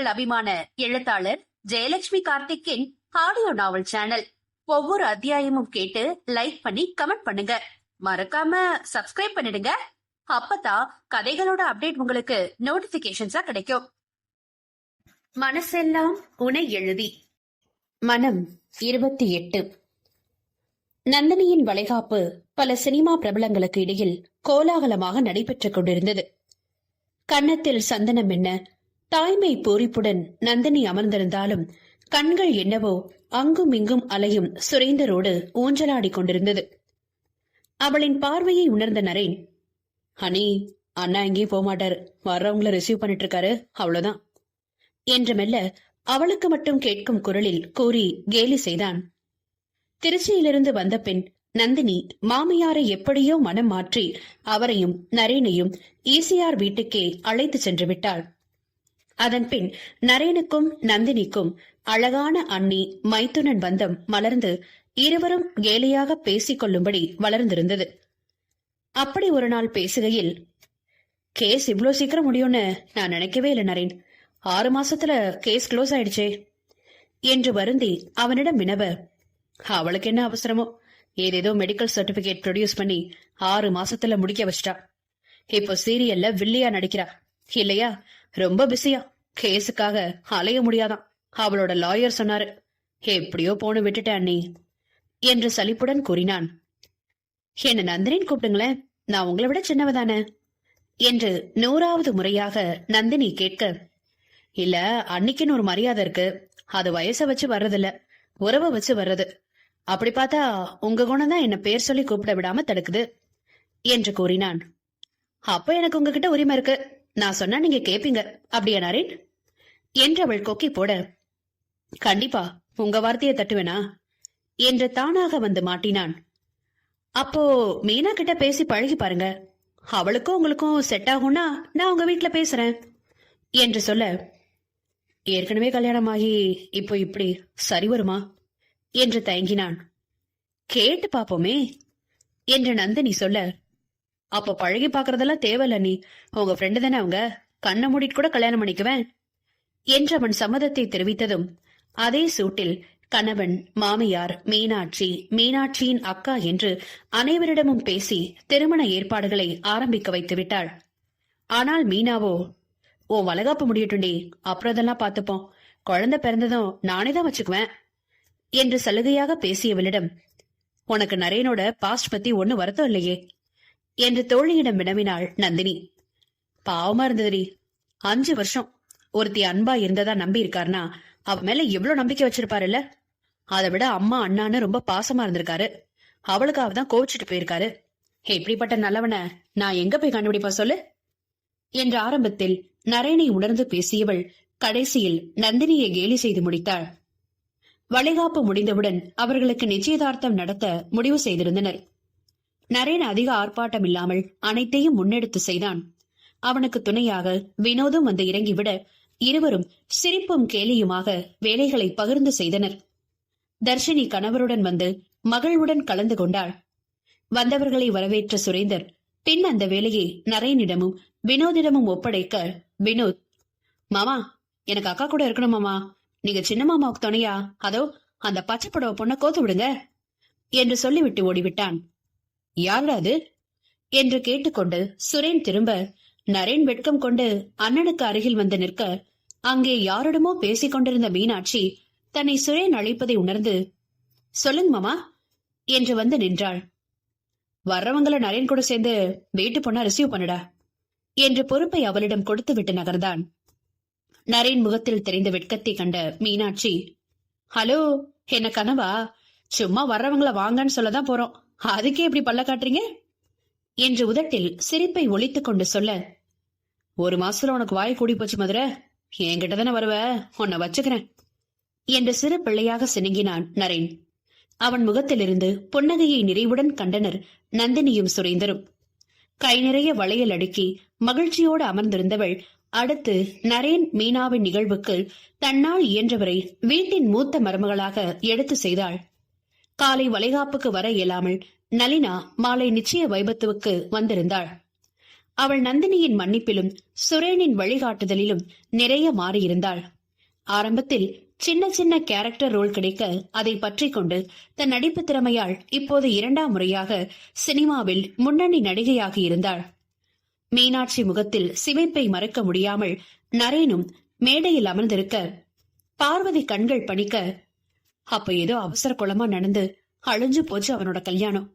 உங்கள் அபிமான எழுத்தாளர் ஜெயலட்சுமி கார்த்திக்கின் ஆடியோ நாவல் சேனல் ஒவ்வொரு அத்தியாயமும் கேட்டு லைக் பண்ணி கமெண்ட் பண்ணுங்க. மறக்காம சப்ஸ்கிரைப் பண்ணிடுங்க. அப்பதான் கதைகளோட அப்டேட் உங்களுக்கு நோட்டிபிகேஷன்ஸா கிடைக்கும். மனசெல்லாம் உனை எழுதி. மனம் இருபத்தி எட்டு. நந்தினியின் வளைகாப்பு பல சினிமா பிரபலங்களுக்கு இடையில் கோலாகலமாக நடைபெற்றுக் கொண்டிருந்தது. கன்னத்தில் சந்தனம் என்ன தாய்மை பூரிப்புடன் நந்தினி அமர்ந்திருந்தாலும் கண்கள் என்னவோ அங்கும் இங்கும் அலையும் சுரேந்தரோடு ஊஞ்சலாடிக் கொண்டிருந்தது. அவளின் பார்வையை உணர்ந்த நரேன் ஹனி அண்ணா எங்கேயும் போகமாட்டாரு வர்றவங்கள ரிசீவ் பண்ணிட்டு இருக்காரு அவ்வளவுதான். என்று மெல்ல அவளுக்கு மட்டும் கேட்கும் குரலில் கூறி கேலி செய்தான். திருச்சியிலிருந்து வந்த பின் நந்தினி மாமியாரை எப்படியோ மனம் மாற்றி அவரையும் நரேனையும் ஈசிஆர் வீட்டுக்கே அழைத்து சென்று விட்டாள். அதன்பின் நரேனுக்கும் நந்தினிக்கும் அழகான அண்ணி மைத்துனன் பந்தம் மலர்ந்து இருவரும் கேலியாக பேசிக் கொள்ளும்படி வளர்ந்திருந்தது. அப்படி ஒரு நாள் பேசுகையில் கேஸ் இவ்வளோ சீக்கிரம் முடியும்னு நான் நினைக்கவே இல்லை நரேன். ஆறு மாசத்துல கேஸ் க்ளோஸ் ஆயிடுச்சே என்று வருந்தி அவனிடம் வினவ அவளுக்கு என்ன அவசரமோ? ஏதேதோ மெடிக்கல் சர்டிபிகேட் ப்ரொடியூஸ் பண்ணி ஆறு மாசத்துல முடிக்க வச்சிட்டா. இப்போ சீரியல்ல வில்லியா நடிக்கிறா. இல்லையா? ரொம்ப பிஸியா கேஸுக்காக அலைய முடியாதான். அவளோட லாயர் சொன்னாரு. எப்படியோ போன விட்டுட்ட அண்ணி என்று சலிப்புடன் கூறினான். என்ன நந்தினின்னு கூப்பிடுங்களேன் நான் உங்களை விட சின்னவதானே என்று நூறாவது முறையாக நந்தினி கேட்க. இல்ல அன்னைக்குன்னு ஒரு மரியாதை இருக்கு. அது வயசை வச்சு வர்றதில்ல. உறவை வச்சு வர்றது. அப்படி பார்த்தா உங்க குணம் தான் என்ன பேர் சொல்லி கூப்பிட விடாம தடுக்குது என்று கூறினான். அப்ப எனக்கு உங்ககிட்ட உரிமை இருக்கு. நான் சொன்னா நீங்க கேப்பீங்க. அப்படியா நரேன்? என்று அவள் கொக்கி போட கண்டிப்பா உங்க வார்த்தையை தட்டுவேனா? என்று தானாக வந்து மாட்டினான். அப்போ மீனா கிட்ட பேசி பழகி பாருங்க. அவளுக்கும் உங்களுக்கும் செட் ஆகும்னா நான் உங்க வீட்டுல பேசுறேன் என்று சொல்ல ஏற்கனவே கல்யாணம் ஆகி இப்போ இப்படி சரி வருமா? என்று தயங்கினான். கேட்டு பாப்போமே என்று நந்தினி சொல்ல அப்ப பழகி பாக்குறதெல்லாம் தேவையில்ல நீ. உங்க ஃப்ரெண்டு தானே அவங்க. கண்ணை மூடிட்டு கூட கல்யாணம் பண்ணிக்குவேன். என்று அவன் சம்மதத்தை தெரிவித்ததும் அதே சூட்டில் கணவன் மாமியார் மீனாட்சி மீனாட்சியின் அக்கா என்று அனைவரிடமும் பேசி திருமண ஏற்பாடுகளை ஆரம்பிக்க வைத்து விட்டாள். ஆனால் மீனாவோ ஓ வளகாப்பு முடியட்டுண்டி அப்புறம் இதெல்லாம் பார்த்துப்போம். குழந்தை பிறந்ததும் நானே தான் வச்சுக்குவேன். என்று சலுகையாக பேசியவளிடம் உனக்கு நரேனோட பாஸ்ட் பத்தி ஒண்ணு வருத்தம் இல்லையே. என்று தோழியிடம் வினவினாள் நந்தினி. பாவமா இருந்ததுடி அஞ்சு வருஷம். ஒருத்தி அன்பா இருந்ததா நம்பி இருக்காருனா அவ மேல எவ்வளவு நம்பிக்கை வச்சிருப்பாருல்ல? அதை விட அம்மா அண்ணான்னு ரொம்ப பாசமா இருந்திருக்காரு. அவளுக்காக தான் கோவிச்சிட்டு போயிருக்காரு. இப்படிப்பட்ட நல்லவனை? நான் எங்க போய் கண்டுபிடிப்பா சொல்லு? என்ற ஆரம்பத்தில் நரேனை உணர்ந்து பேசியவள் கடைசியில் நந்தினியை கேலி செய்து முடித்தாள். வளைகாப்பு முடிந்தவுடன் அவர்களுக்கு நிச்சயதார்த்தம் நடத்த முடிவு செய்திருந்தனர். நரேன் அதிக ஆர்ப்பாட்டம் இல்லாமல் அனைத்தையும் முன்னெடுத்து செய்தான். அவனுக்கு துணையாக வினோதும் வந்து இறங்கிவிட இருவரும் சிரிப்பும் கேலியுமாக வேலைகளை பகிர்ந்து செய்தனர். தர்ஷினி கணவருடன் வந்து மகளுடன் கலந்து கொண்டாள். வந்தவர்களை வரவேற்ற சுரேந்தர் பின் அந்த வேலையை நரேனிடமும் வினோதிடமும் ஒப்படைக்க வினோத் மாமா எனக்கு அக்கா கூட இருக்கணும் மாமா. நீங்க சின்ன மாமாவுக்கு துணையா? அதோ அந்த பச்சை புடவை பொண்ணை கோத்து விடுங்க என்று சொல்லிவிட்டு ஓடிவிட்டான். யாரா அது? என்று கேட்டுக்கொண்டு சுரேன் திரும்ப நரேன் வெட்கம் கொண்டு அண்ணனுக்கு அருகில் வந்து நிற்க அங்கே யாரிடமோ பேசிக் கொண்டிருந்த மீனாட்சி தன்னை சுரேன் அழைப்பதை உணர்ந்து சொல்லுங்க மாமா என்று வந்து நின்றாள். வர்றவங்கள நரேன் கூட சேர்ந்து வீட்டு பொண்ணா ரிசீவ் பண்ணுடா என்று பொறுப்பை அவளிடம் கொடுத்துவிட்டு நகர்ந்தான். நரேன் முகத்தில் தெரிந்த வெட்கத்தை கண்ட மீனாட்சி ஹலோ என்ன கனவா? சும்மா வர்றவங்கள வாங்கன்னு சொல்லதான் போறோம். அதுக்கே இப்படி பல்ல காட்டுறீங்க? என்று உதட்டில் சிரிப்பை ஒழித்து கொண்டு சொல்ல ஒரு மாசத்துல உனக்கு வாய் கூடி போச்சு மதுரை என்கிட்ட தானே வருவ உன்னை வச்சுக்கிறேன் என்று சிறு பிள்ளையாக சினுங்கினான் நரேன். அவன் முகத்திலிருந்து புன்னகையை நிறைவுடன் கண்டனர் நந்தினியும் சுரேந்தரும். கை நிறைய வளையல் அடுக்கி மகிழ்ச்சியோடு அமர்ந்திருந்தவள் அடுத்து நரேன் மீனாவின் நிகழ்வுக்கு தன்னால் இயன்றவரை வீட்டின் மூத்த மருமகளாக எடுத்து செய்தாள். காலை வளைகாப்புக்கு வர இயலாமல் நளினா மாலை நிச்சய வைபத்துவுக்கு வந்திருந்தாள். அவள் நந்தினியின் மன்னிப்பிலும் சுரேனின் வழிகாட்டுதலிலும் நிறைய மாறியிருந்தாள். ஆரம்பத்தில் சின்ன சின்ன கேரக்டர் ரோல் கிடைக்க அதை பற்றி கொண்டு தன் நடிப்பு திறமையால் இப்போது இரண்டாம் முறையாக சினிமாவில் முன்னணி நடிகையாக இருந்தாள். மீனாட்சி முகத்தில் சிவைப்பை மறக்க முடியாமல் நரேனும் மேடையில் அமர்ந்திருக்க பார்வதி கண்கள் பணிக்க அப்ப ஏதோ அவசர குளமா நடந்து அழிஞ்சு போச்சு அவனோட கல்யாணம்.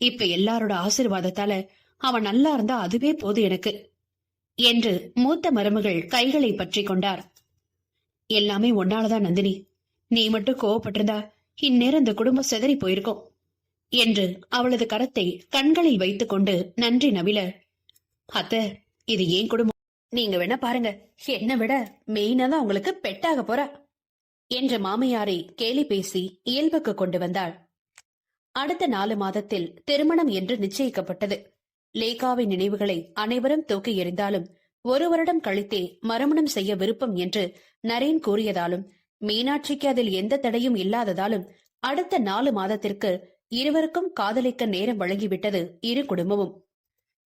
இப்ப எல்லாரோட ஆசீர்வாதத்தால அவன் நல்லா இருந்தா அதுவே போது எனக்கு என்று மூத்த மருமகள் கைகளை பற்றி கொண்டார். எல்லாமே உன்னாலதான் நந்தினி. நீ மட்டும் கோவப்பட்டிருந்தா இந்நேரம் இந்த குடும்பம் செதறி போயிருக்கும் என்று அவளது கரத்தை கண்களில் வைத்துக் கொண்டு நன்றி நவில அத்த இது ஏன் குடும்பம்? நீங்க வேணா பாருங்க. என்னை விட மெயினா தான் உங்களுக்கு பெட்டாக போறா. என்ற மாமியாரை கேலி பேசி இயல்புக்கு கொண்டு வந்தாள். அடுத்த நாலு மாதத்தில் திருமணம் என்று நிச்சயிக்கப்பட்டது. லேகாவின் நினைவுகளை அனைவரும் தூக்கி எறிந்தாலும் ஒரு வருடம் கழித்தே மறுமணம் செய்ய விருப்பம் என்று நரேன் கூறியதாலும் மீனாட்சிக்கு அதில் எந்த தடையும் இல்லாததாலும் அடுத்த நாலு மாதத்திற்கு இருவருக்கும் காதலிக்க நேரம் வழங்கிவிட்டது இரு குடும்பமும்.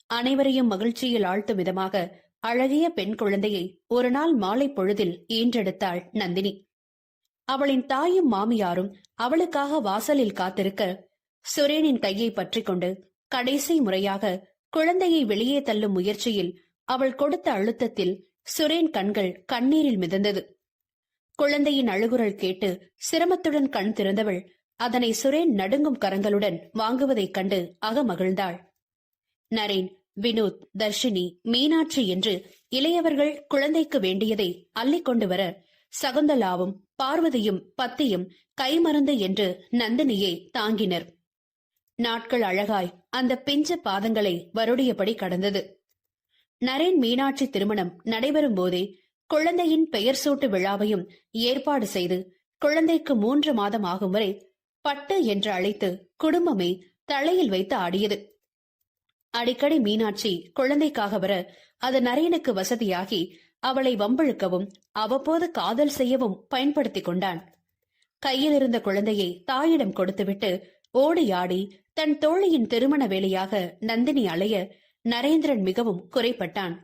அனைவரையும் மகிழ்ச்சியில் ஆழ்த்தும் விதமாக அழகிய பெண் குழந்தையை ஒரு நாள் மாலை பொழுதில் ஈன்றெடுத்தாள் நந்தினி. அவளின் தாயும் மாமியாரும் அவளுக்காக வாசலில் காத்திருக்க சுரேனின் கையை பற்றி கொண்டு கடைசி முறையாக குழந்தையை வெளியே தள்ளும் முயற்சியில் அவள் கொடுத்த அழுத்தத்தில் சுரேன் கண்கள் கண்ணீரில் மிதந்தது. குழந்தையின் அழுகுரல் கேட்டு சிரமத்துடன் கண் திறந்தவள் அதனை சுரேன் நடுங்கும் கரங்களுடன் வாங்குவதைக் கண்டு அகமகிழ்ந்தாள். நரேன் வினோத் தர்ஷினி மீனாட்சி என்று இளையவர்கள் குழந்தைக்கு வேண்டியதை அள்ளிக் கொண்டு வர சகுந்தலாவும் பார்வதியும் பத்தியும் கைமருந்து என்று நந்தினியை தாங்கினர். நாட்கள் அழகாய் அந்த பிஞ்ச பாதங்களை வருடியபடி கடந்தது. நரேன் மீனாட்சி திருமணம் நடைபெறும் போதே குழந்தையின் பெயர் சூட்டு விழாவையும் ஏற்பாடு செய்து குழந்தைக்கு மூன்று மாதம் ஆகும் வரை பட்டு என்று அழைத்து குடும்பமே தலையில் வைத்து ஆடியது. அடிக்கடி மீனாட்சி குழந்தைக்காக வர அது நரேனுக்கு வசதியாகி அவளை வம்பழுக்கவும் அவ்வப்போது காதல் செய்யவும் பயன்படுத்திக் கொண்டான். கையில் இருந்த குழந்தையை தாயிடம் கொடுத்துவிட்டு ஓடி ஆடி தன் தோழியின் திருமண வேலையாக நந்தினி அலைய நரேந்திரன் மிகவும் குறைப்பட்டான்.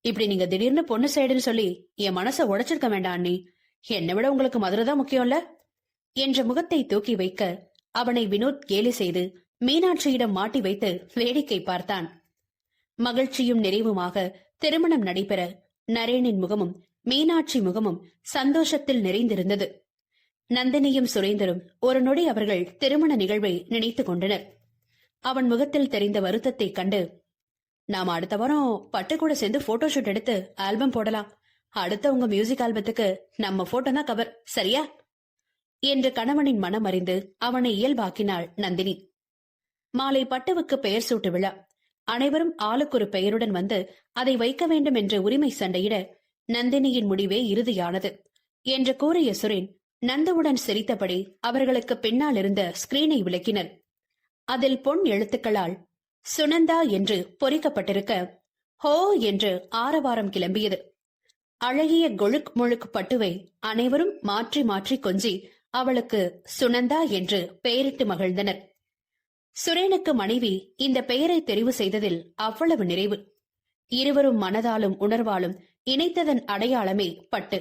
இப்படி நீங்க திடீர்னு பொண்ணு சைடுன்னு சொல்லி என் மனச உடைச்சிருக்க வேண்டாம் அண்ணி. என்னை விட உங்களுக்கு மதுரை தான் முக்கியம்ல? என்ற முகத்தை தூக்கி வைக்க அவனை வினோத் கேலி செய்து மீனாட்சியிடம் மாட்டி வைத்து வேடிக்கை பார்த்தான். மகிழ்ச்சியும் நிறைவுமாக திருமணம் நடைபெற நரேனின் முகமும் மீனாட்சி முகமும் சந்தோஷத்தில் நிறைந்திருந்தது. நந்தினியும் சுரேந்தரும் ஒரு நொடி அவர்கள் திருமண நிகழ்வை நினைத்துக் கொண்டனர். அவன் முகத்தில் தெரிந்த வருத்தத்தை கண்டு நாம அடுத்த வாரம் பட்டு கூட சேர்ந்து போட்டோ ஷூட் எடுத்து ஆல்பம் போடலாம். அடுத்த உங்க மியூசிக் ஆல்பத்துக்கு நம்ம போட்டோ தான் கவர் சரியா? என்று கணவனின் மனம் அறிந்து அவனை இயல்பாக்கினாள் நந்தினி. மாலை பட்டுவுக்கு பெயர் சூட்டு விழா. அனைவரும் ஆளுக்கு ஒரு பெயருடன் வந்து அதை வைக்க வேண்டும் என்ற உரிமை சண்டையிட நந்தினியின் முடிவே இறுதியானது என்று கூறிய சுரேன் நந்துவுடன் சிரித்தபடி அவர்களுக்கு பின்னால் இருந்த ஸ்கிரீனை விளக்கினர். அதில் பொன் எழுத்துக்களால் சுனந்தா என்று பொறிக்கப்பட்டிருக்க ஹோ என்று ஆரவாரம் கிளம்பியது. அழகிய கொழுக் முழுக் பட்டுவை அனைவரும் மாற்றி மாற்றி கொஞ்சி அவளுக்கு சுனந்தா என்று பெயரிட்டு மகிழ்ந்தனர். சுரேனுக்கு மனைவி இந்த பெயரை தெரிவு செய்ததில் அவ்வளவு நிறைவு. இருவரும் மனதாலும் உணர்வாலும் இணைத்ததன் அடையாளமே பட்டு.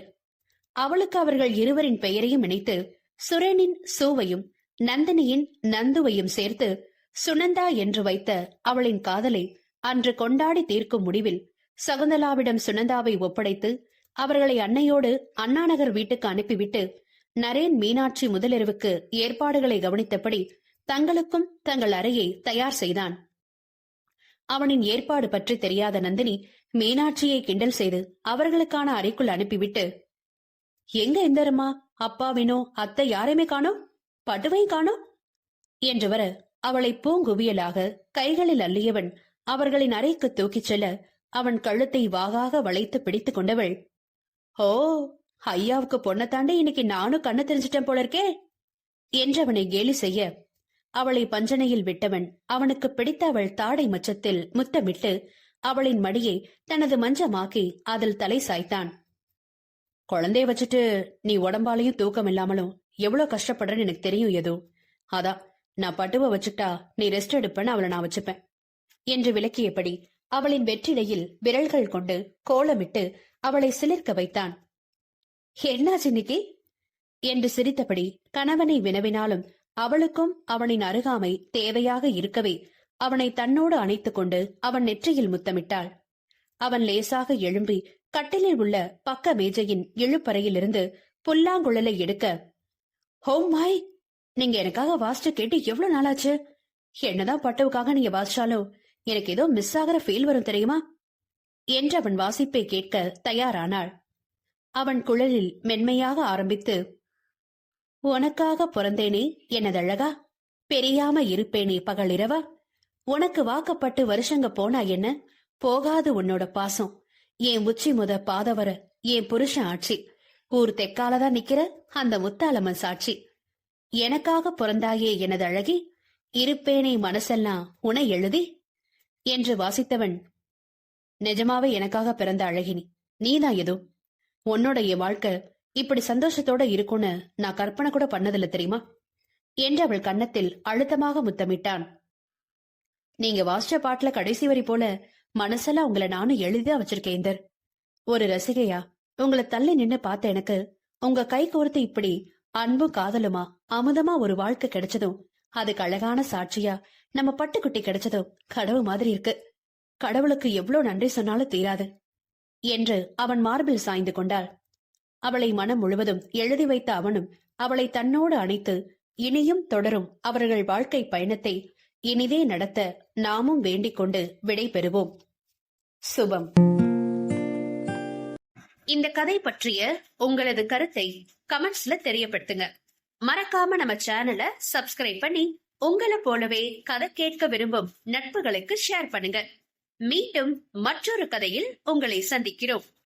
அவளுக்கு அவர்கள் இருவரின் பெயரையும் இணைத்து சுரேனின் சூவையும் நந்தினியின் நந்துவையும் சேர்த்து சுனந்தா என்று வைத்த அவளின் காதலை அன்று கொண்டாடி தீர்க்கும் முடிவில் சகுந்தலாவிடம் சுனந்தாவை ஒப்படைத்து அவர்களை அன்னையோடு அண்ணாநகர் வீட்டுக்கு அனுப்பிவிட்டு நரேன் மீனாட்சி முதலிரவுக்கு ஏற்பாடுகளை கவனித்தபடி தங்களுக்கும் தங்கள் அறையை தயார் செய்தான். அவனின் ஏற்பாடு பற்றி தெரியாத நந்தினி மீனாட்சியை கிண்டல் செய்து அவர்களுக்கான அறைக்குள் அனுப்பிவிட்டு எங்க எந்தரம்மா? அப்பாவினோ அத்தை யாரையுமே காணோம் பட்டுவையும் காணோம் என்று வர அவளை பூங்குவியலாக கைகளில் அள்ளியவன் அவர்களின் அறைக்கு தூக்கிச் செல்ல அவன் கழுத்தை வாகாக வளைத்து பிடித்துக் கொண்டவள் ஓ ஐயாவுக்கு பொண்ணை தாண்டி இன்னைக்கு நானும் கண்ணு தெரிஞ்சிட்டேன் போல இருக்கே? என்றவனை கேலி செய்ய அவளை பஞ்சனையில் விட்டவன் அவனுக்கு பிடித்த அவள் தாடை மச்சத்தில் முத்தமிட்டு அவளின் மடியை தனது மஞ்சமாக்கி அதில் தலை சாய்த்தான். குழந்தைய வச்சுட்டு நீ உடம்பாலையும் தூக்கம் இல்லாமலும் எவ்வளவு கஷ்டப்படுறேன்னு எனக்கு தெரியும் ஏதோ அதான் நான் பட்டுவ வச்சுட்டா நீ ரெஸ்ட் எடுப்பேன்னு அவளை நான் வச்சுப்பேன் என்று விளக்கியபடி அவளின் வெற்றிலையில் விரல்கள் கொண்டு கோலமிட்டு அவளை சிலிர்க்க வைத்தான். என்னாச்சு இன்னைக்கு என்று சிரித்தபடி கணவனை வினவினாலும் அவளுக்கும் அவனின் அருகாமை தேவையாக இருக்கவே அவனை தன்னோடு அணைத்துக் கொண்டு அவன் நெற்றியில் முத்தமிட்டாள். அவன் லேசாக எழும்பி கட்டிலில் உள்ள பக்க மேஜையின் இழுப்பறையிலிருந்து புல்லாங்குழலை எடுக்க ஹோம் மாய் நீங்க எனக்காக வாசிச்சு கேட்டு எவ்வளவு நாளாச்சு? என்னதான் பட்டுவுக்காக நீங்க வாசிச்சாலோ? எனக்கு ஏதோ மிஸ் ஆகிற ஃபீல் வரும் தெரியுமா? என்று அவன் வாசிப்பை கேட்க தயாரானாள். அவன் குழலில் மென்மையாக ஆரம்பித்து உனக்காக பிறந்தேனே எனதழகா பெரியாம இருப்பேனே பகலிரவா? உனக்கு வாக்கப்பட்டு வருஷங்க போனா என்ன? போகாது உன்னோட பாசம். என் உச்சி முத பாதவர என் புருஷன் ஆட்சி? ஊர் தெக்காலதான் நிக்கிற அந்த முத்தாளம்மன் சாட்சி. எனக்காக பிறந்தாயே எனது அழகி இருப்பேனே மனசெல்லாம் உன எழுதி? என்று வாசித்தவன் நிஜமாவே எனக்காக பிறந்த அழகினி நீதான் எதுவும் உன்னோட என் வாழ்க்கை இப்படி சந்தோஷத்தோட இருக்கும்னு நான் கற்பனை கூட பண்ணதில்ல தெரியுமா? என்று அவள் கன்னத்தில் அழுத்தமாக முத்தமிட்டான். நீங்க வாசிச்ச பாட்டுல கடைசி வரி போல மனசெல்லாம் உங்களை நானும் எளிதா வச்சிருக்கேன் இந்தர். ஒரு ரசிகையா உங்களை தள்ளி நின்னு பார்த்த எனக்கு உங்க கை கோர்த்து இப்படி அன்பும் காதலுமா அமுதமா ஒரு வாழ்க்கை கிடைச்சதும் அதுக்கு அழகான சாட்சியா நம்ம பட்டுக்குட்டி கிடைச்சதும் கடவு மாதிரி இருக்கு. கடவுளுக்கு எவ்வளவு நன்றி சொன்னாலும் தீராது என்று அவன் மார்பில் சாய்ந்து கொண்டாள். அவளை மனம் முழுவதும் எழுதி வைத்த அவனும் அவளை தன்னோடு அணைத்து இனியும் தொடரும் அவர்கள் வாழ்க்கை பயணத்தை. இனிதே நடத்த நாமும் வேண்டிக் கொண்டு விடை பெறுவோம். சுபம். இந்த கதை பற்றிய உங்களது கருத்தை கமெண்ட்ஸ்ல தெரியப்படுத்துங்க. மறக்காம நம்ம சேனலை சப்ஸ்கிரைப் பண்ணி உங்களை போலவே கதை கேட்க விரும்பும் நட்புகளுக்கு ஷேர் பண்ணுங்க. மீண்டும் மற்றொரு கதையில் உங்களை சந்திக்கிறோம்.